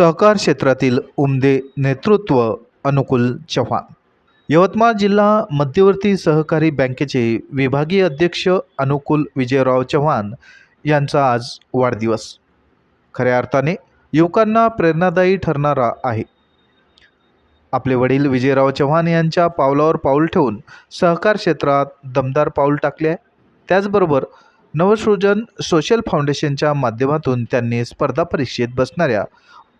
सहकार क्षेत्रातील उमदे नेतृत्व अनुकूल चव्हाण. यवतमाळ जिल्हा मध्यवर्ती सहकारी बँकेचे विभागीय अध्यक्ष अनुकूल विजयराव चव्हाण यांचा आज वाढदिवस. खऱ्या अर्थाने युवकांना प्रेरणादायी ठरणारा आहे. आपले वडील विजयराव चव्हाण यांच्या पावलावर पाऊल ठेवून सहकार क्षेत्रात दमदार पाऊल टाकले आहे. त्याचबरोबर नवसृजन सोशल फाउंडेशनच्या माध्यमातून त्यांनी स्पर्धा परीक्षेत बसणाऱ्या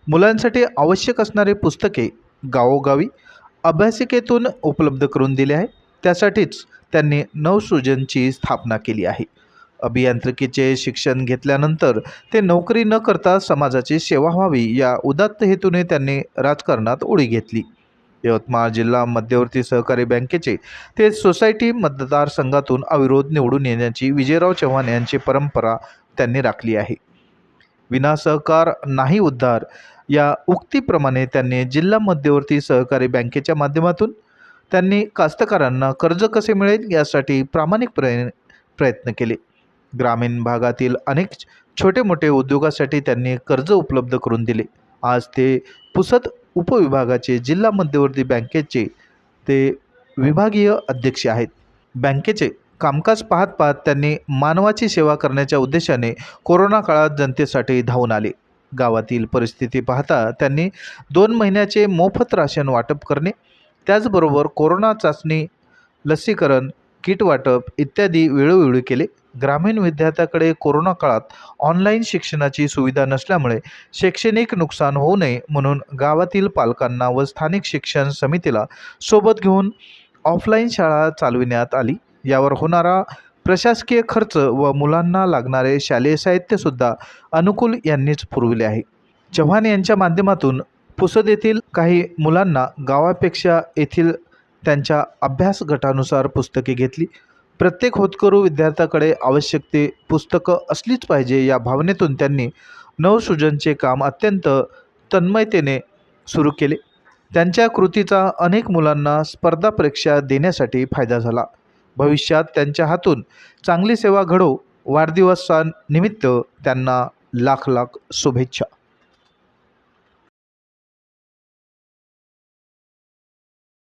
मुलांसाठी आवश्यक असणारे पुस्तके गावोगावी अभ्यासिकेतून उपलब्ध करून दिले आहे त्यासाठीच त्यांनी नवसृजनची स्थापना केली आहे. अभियांत्रिकीचे शिक्षण घेतल्यानंतर ते नोकरी न करता समाजाची सेवा व्हावी या उदात्त हेतूने त्यांनी राजकारणात उडी घेतली. यवतमाळ जिल्हा मध्यवर्ती सहकारी बँकेचे ते सोसायटी मतदारसंघातून अविरोध निवडून येण्याची विजयराव चव्हाण यांची परंपरा त्यांनी राखली आहे. विना सहकार नाही उद्धार या उक्तीप्रमाणे त्यांनी जिल्हा मध्यवर्ती सहकारी बँकेच्या माध्यमातून त्यांनी कास्तकारांना कर्ज कसे मिळेल यासाठी प्रामाणिक प्रय प्रयत्न केले. ग्रामीण भागातील अनेक छोटे मोठे उद्योगासाठी त्यांनी कर्ज उपलब्ध करून दिले. आज ते पुसद उपविभागाचे जिल्हा मध्यवर्ती बँकेचे ते विभागीय अध्यक्ष आहेत. बँकेचे कामकाज पाहत पाहत त्यांनी मानवाची सेवा करण्याच्या उद्देशाने कोरोना काळात जनतेसाठी धावून आले. गावातील परिस्थिती पाहता त्यांनी दोन महिन्याचे मोफत राशन वाटप करणे त्याचबरोबर कोरोना चाचणी लसीकरण किट वाटप इत्यादी वेळोवेळी केले. ग्रामीण विद्यार्थ्याकडे कोरोना काळात ऑनलाईन शिक्षणाची सुविधा नसल्यामुळे शैक्षणिक नुकसान होऊ नये म्हणून गावातील पालकांना व स्थानिक शिक्षण समितीला सोबत घेऊन ऑफलाईन शाळा चालविण्यात आली. यावर होणारा प्रशासकीय खर्च व मुलांना लागणारे शालेय साहित्यसुद्धा अनुकूल यांनीच पुरविले आहे. चव्हाण यांच्या माध्यमातून पुसद येथील काही मुलांना गावापेक्षा येथील त्यांच्या अभ्यास गटानुसार पुस्तके घेतली. प्रत्येक होतकरू विद्यार्थ्याकडे आवश्यक ते पुस्तकं असलीच पाहिजे या भावनेतून त्यांनी नवसृजनचे काम अत्यंत तन्मयतेने सुरू केले. त्यांच्या कृतीचा अनेक मुलांना स्पर्धा परीक्षा देण्यासाठी फायदा झाला. भविष्यात त्यांच्या हातून चांगली सेवा घडो वाढदिवसानिमित्त त्यांना लाख लाख शुभेच्छा.